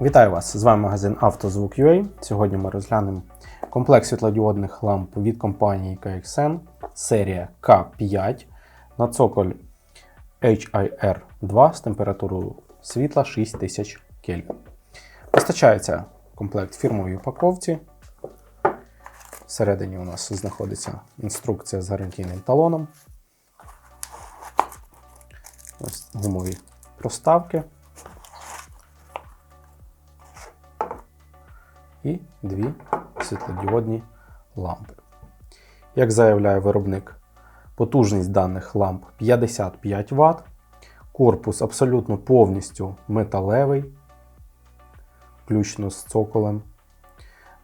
Вітаю вас! З вами магазин «Автозвук.UA». Сьогодні ми розглянемо комплект світлодіодних ламп від компанії KXN, серія K5 на цоколь HIR2 з температурою світла 6000 Кельвін. Постачається комплект фірмовій упаковці. Всередині у нас знаходиться інструкція з гарантійним талоном. Ось гумові проставки. І дві світлодіодні лампи. Як заявляє виробник, потужність даних ламп 55 Вт, корпус абсолютно повністю металевий, включно з цоколем.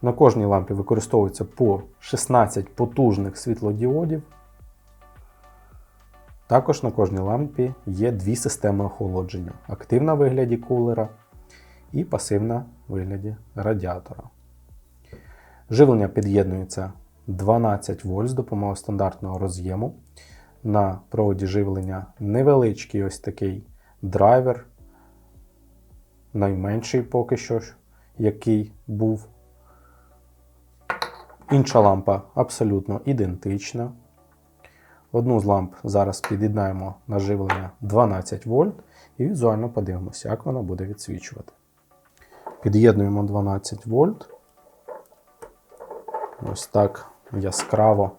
На кожній лампі використовується по 16 потужних світлодіодів. Також на кожній лампі є дві системи охолодження: активна в вигляді кулера і пасивна в вигляді радіатора. Живлення під'єднується 12 вольт з допомогою стандартного роз'єму. На проводі живлення невеличкий ось такий драйвер, найменший поки що, який був. Інша лампа абсолютно ідентична. Одну з ламп зараз під'єднаємо на живлення 12 вольт і візуально подивимося, як вона буде відсвічувати. Під'єднуємо 12 вольт. Ось так яскраво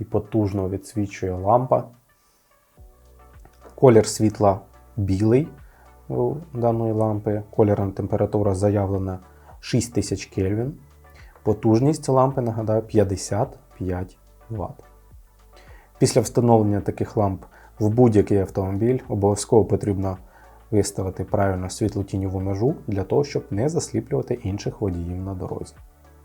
і потужно відсвічує лампа. Колір світла білий у даної лампи. Колірна температура заявлена 6000 Кельвін. Потужність лампи, нагадаю, 55 Вт. Після встановлення таких ламп в будь-який автомобіль обов'язково потрібно виставити правильно світло-тіньову межу для того, щоб не засліплювати інших водіїв на дорозі.